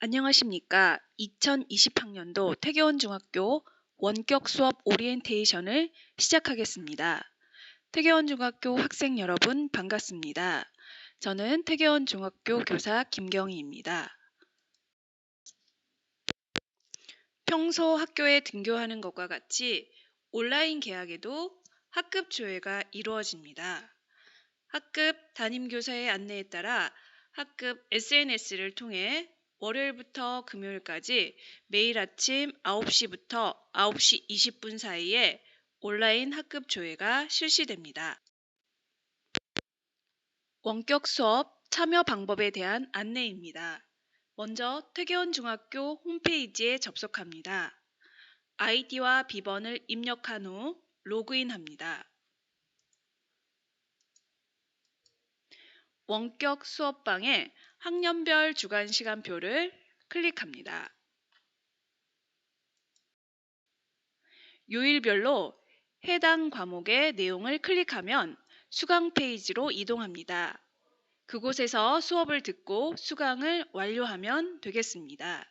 안녕하십니까. 2020학년도 태계원중학교 원격 수업 오리엔테이션을 시작하겠습니다. 태계원중학교 학생 여러분 반갑습니다. 저는 태계원중학교 교사 김경희입니다. 평소 학교에 등교하는 것과 같이 온라인 계약에도 학급 조회가 이루어집니다. 학급 담임교사의 안내에 따라 학급 SNS를 통해 월요일부터 금요일까지 매일 아침 9시부터 9시 20분 사이에 온라인 학급 조회가 실시됩니다. 원격 수업 참여 방법에 대한 안내입니다. 먼저 태계원 중학교 홈페이지에 접속합니다. 아이디와 비번을 입력한 후 로그인합니다. 원격 수업방에 학년별 주간 시간표를 클릭합니다. 요일별로 해당 과목의 내용을 클릭하면 수강 페이지로 이동합니다. 그곳에서 수업을 듣고 수강을 완료하면 되겠습니다.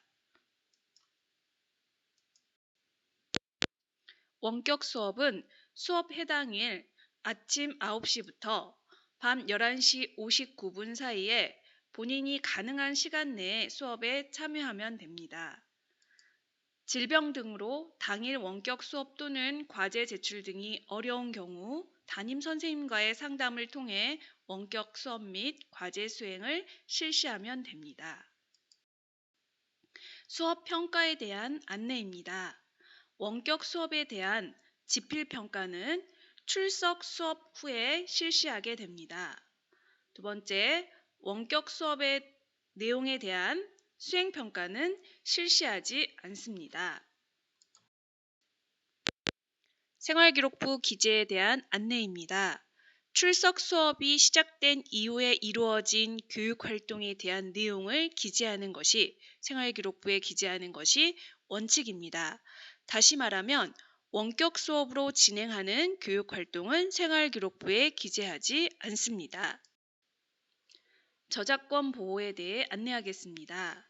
원격 수업은 수업 해당일 아침 9시부터 밤 11시 59분 사이에 본인이 가능한 시간 내에 수업에 참여하면 됩니다. 질병 등으로 당일 원격 수업 또는 과제 제출 등이 어려운 경우 담임 선생님과의 상담을 통해 원격 수업 및 과제 수행을 실시하면 됩니다. 수업 평가에 대한 안내입니다. 원격 수업에 대한 지필 평가는 출석 수업 후에 실시하게 됩니다. 두 번째, 원격 수업의 내용에 대한 수행평가는 실시하지 않습니다. 생활기록부 기재에 대한 안내입니다. 출석 수업이 시작된 이후에 이루어진 교육 활동에 대한 내용을 기재하는 것이 생활기록부에 기재하는 것이 원칙입니다. 다시 말하면 원격 수업으로 진행하는 교육 활동은 생활기록부에 기재하지 않습니다. 저작권 보호에 대해 안내하겠습니다.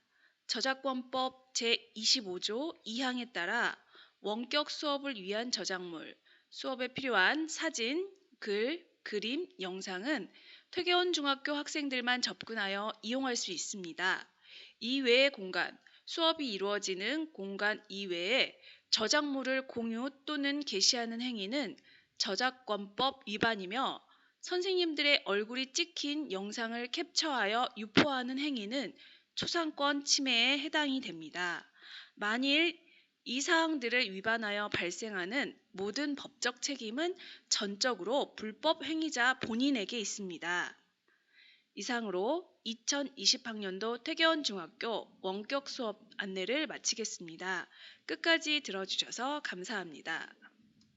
저작권법 제25조 2항에 따라 원격 수업을 위한 저작물, 수업에 필요한 사진, 글, 그림, 영상은 퇴계원 중학교 학생들만 접근하여 이용할 수 있습니다. 이외의 공간, 수업이 이루어지는 공간 이외에 저작물을 공유 또는 게시하는 행위는 저작권법 위반이며 선생님들의 얼굴이 찍힌 영상을 캡처하여 유포하는 행위는 초상권 침해에 해당이 됩니다. 만일 이 사항들을 위반하여 발생하는 모든 법적 책임은 전적으로 불법 행위자 본인에게 있습니다. 이상으로 2020학년도 태계원 중학교 원격 수업 안내를 마치겠습니다. 끝까지 들어주셔서 감사합니다.